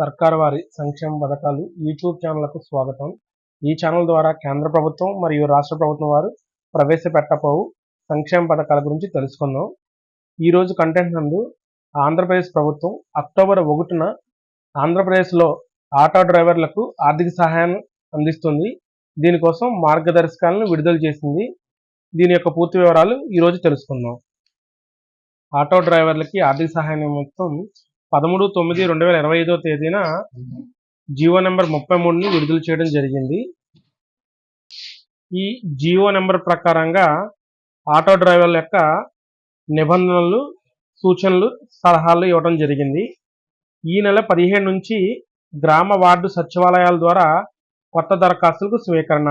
సర్కార్ వారి సంక్షేమ పథకాలు యూట్యూబ్ ఛానళ్ళకు స్వాగతం. ఈ ఛానల్ ద్వారా కేంద్ర ప్రభుత్వం మరియు రాష్ట్ర ప్రభుత్వం వారు ప్రవేశపెట్టపోవు సంక్షేమ పథకాల గురించి తెలుసుకుందాం. ఈ రోజు కంటెంట్ నందు ఆంధ్రప్రదేశ్ ప్రభుత్వం అక్టోబర్ ఒకటిన ఆంధ్రప్రదేశ్లో ఆటో డ్రైవర్లకు ఆర్థిక సహాయాన్ని అందిస్తుంది. దీనికోసం మార్గదర్శకాలను విడుదల చేసింది. దీని యొక్క పూర్తి వివరాలు ఈరోజు తెలుసుకుందాం. ఆటో డ్రైవర్లకి ఆర్థిక సహాయం మొత్తం పదమూడు తొమ్మిది రెండు వేల ఇరవై ఐదో తేదీన జియో నెంబర్ ముప్పై మూడుని విడుదల చేయడం జరిగింది. ఈ జియో నెంబర్ ప్రకారంగా ఆటో డ్రైవర్ల యొక్క నిబంధనలు సూచనలు సలహాలు ఇవ్వడం జరిగింది. ఈ నెల పదిహేడు నుంచి గ్రామ వార్డు సచివాలయాల ద్వారా కొత్త దరఖాస్తులకు స్వీకరణ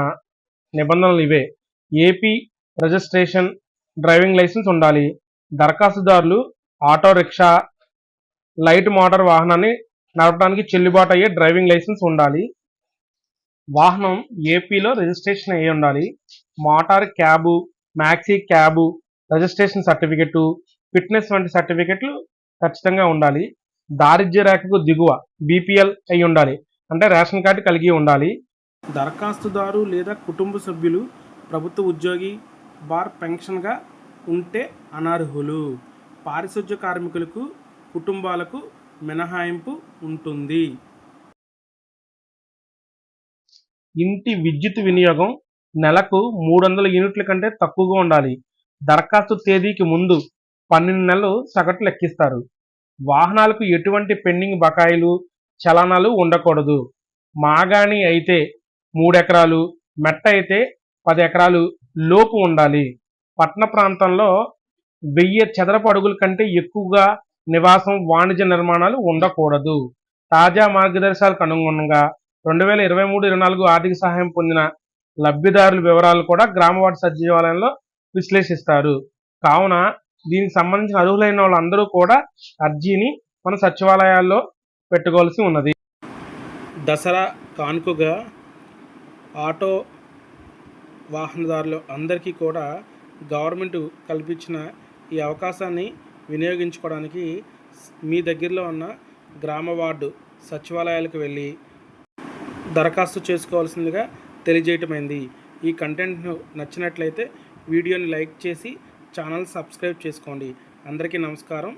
నిబంధనలు ఇవే. ఏపీ రిజిస్ట్రేషన్ డ్రైవింగ్ లైసెన్స్ ఉండాలి. దరఖాస్తుదారులు ఆటో రిక్షా లైట్ మోటార్ వాహనాన్ని నడపడానికి చెల్లుబాటు అయ్యే డ్రైవింగ్ లైసెన్స్ ఉండాలి. వాహనం ఏపీలో రిజిస్ట్రేషన్ అయ్యి ఉండాలి. Motor cab maxi cab registration certificate fitness వంటి సర్టిఫికెట్లు ఖచ్చితంగా ఉండాలి. దారిద్ర్య రేఖకు దిగువ బీపీఎల్ అయి ఉండాలి. అంటే రేషన్ కార్డు కలిగి ఉండాలి. దరఖాస్తుదారు లేదా కుటుంబ సభ్యులు ప్రభుత్వ ఉద్యోగి బార్ పెన్షన్గా ఉంటే అనర్హులు. పారిశుధ్య కార్మికులకు కుటుంబాలకు మినహాయింపు ఉంటుంది. ఇంటి విద్యుత్ వినియోగం నెలకు మూడు వందల యూనిట్ల కంటే తక్కువగా ఉండాలి. దరఖాస్తు తేదీకి ముందు పన్నెండు నెలలు సగటు లెక్కిస్తారు. వాహనాలకు ఎటువంటి పెండింగ్ బకాయిలు చలనాలు ఉండకూడదు. మాగాణి అయితే మూడు ఎకరాలు మెట్ట అయితే పది ఎకరాలు లోపు ఉండాలి. పట్టణ ప్రాంతంలో వెయ్యి చదరపు అడుగుల కంటే ఎక్కువగా నివాసం వాణిజ్య నిర్మాణాలు ఉండకూడదు. తాజా మార్గదర్శకాలకు అనుగుణంగా రెండు వేల ఇరవై మూడు ఇరవై నాలుగు ఆర్థిక సహాయం పొందిన లబ్ధిదారుల వివరాలు కూడా గ్రామ వార్డు సచివాలయంలో విశ్లేషిస్తారు. కావున దీనికి సంబంధించిన అర్హులైన వాళ్ళందరూ కూడా అర్జీని మన సచివాలయాల్లో పెట్టుకోవాల్సి ఉన్నది. దసరా కానుకగా ఆటో వాహనదారులు అందరికీ కూడా గవర్నమెంట్ కల్పించిన ఈ అవకాశాన్ని వినియోగించుకోవడానికి మీ దగ్గరలో ఉన్న గ్రామ వార్డు సచివాలయాలకు వెళ్ళి దరఖాస్తు చేసుకోవాల్సిందిగా తెలియజేయటమైంది. ఈ కంటెంట్ను నచ్చినట్లయితే వీడియోని లైక్ చేసి ఛానల్ సబ్స్క్రైబ్ చేసుకోండి. అందరికీ నమస్కారం.